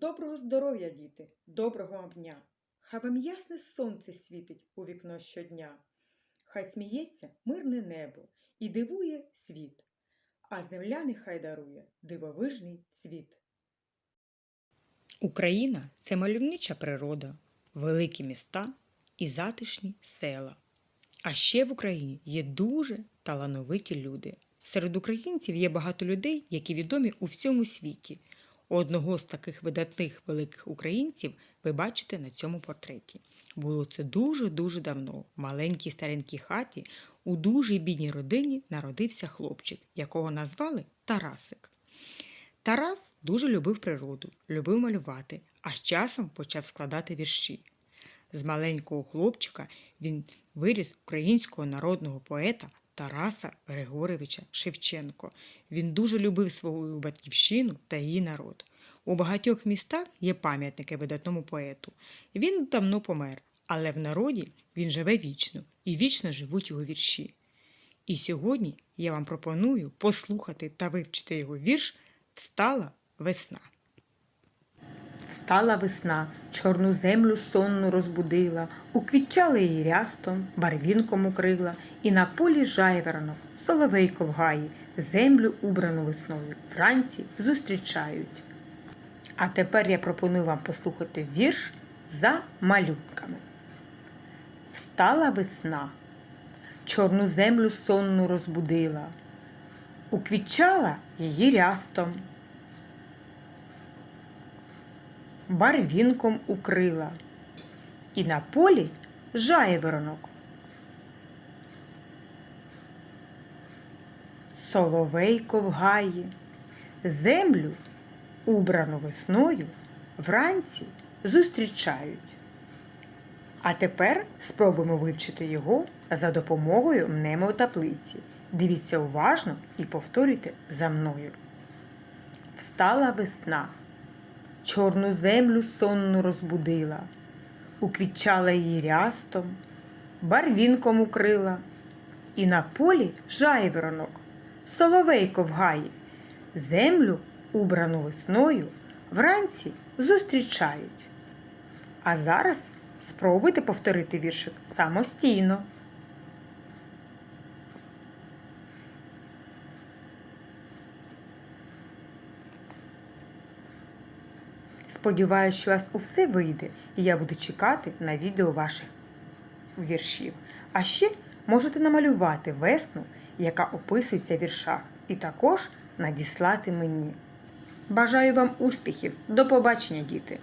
Доброго здоров'я, діти, доброго вам дня! Хай вам ясне сонце світить у вікно щодня. Хай сміється мирне небо і дивує світ, а земля нехай дарує дивовижний цвіт. Україна це мальовнича природа, великі міста і затишні села. А ще в Україні є дуже талановиті люди. Серед українців є багато людей, які відомі у всьому світі. Одного з таких видатних великих українців ви бачите на цьому портреті. Було це дуже-дуже давно. В маленькій старенькій хаті у дуже бідній родині народився хлопчик, якого назвали Тарасик. Тарас дуже любив природу, любив малювати, а з часом почав складати вірші. З маленького хлопчика він виріс українського народного поета Тараса Григоровича Шевченко. Він дуже любив свою батьківщину та її народ. У багатьох містах є пам'ятники видатному поету. Він давно помер, але в народі він живе вічно і вічно живуть його вірші. І сьогодні я вам пропоную послухати та вивчити його вірш Встала весна. Встала весна, чорну землю сонну розбудила, уквітчала її рястом, барвінком укрила, і на полі жайворонок, соловейко в гаї, землю убрану весною, вранці зустрічають. А тепер я пропоную вам послухати вірш за малюнками. Встала весна, чорну землю сонну розбудила, уквітчала її рястом. Барвінком укрила, і на полі жайворонок. Соловейко в гаї, землю, убрану весною, вранці зустрічають. А тепер спробуємо вивчити його за допомогою мнемотаблиці. Дивіться уважно і повторюйте за мною. Встала весна чорну землю сонну розбудила, уквітчала її рястом, барвінком укрила, і на полі жайворонок, соловейко в гаї, землю, убрану весною, вранці зустрічають. А зараз спробуйте повторити віршик самостійно. Сподіваюсь, що у вас усе вийде, і я буду чекати на відео ваших віршів. А ще можете намалювати весну, яка описується в віршах, і також надіслати мені. Бажаю вам успіхів! До побачення, діти!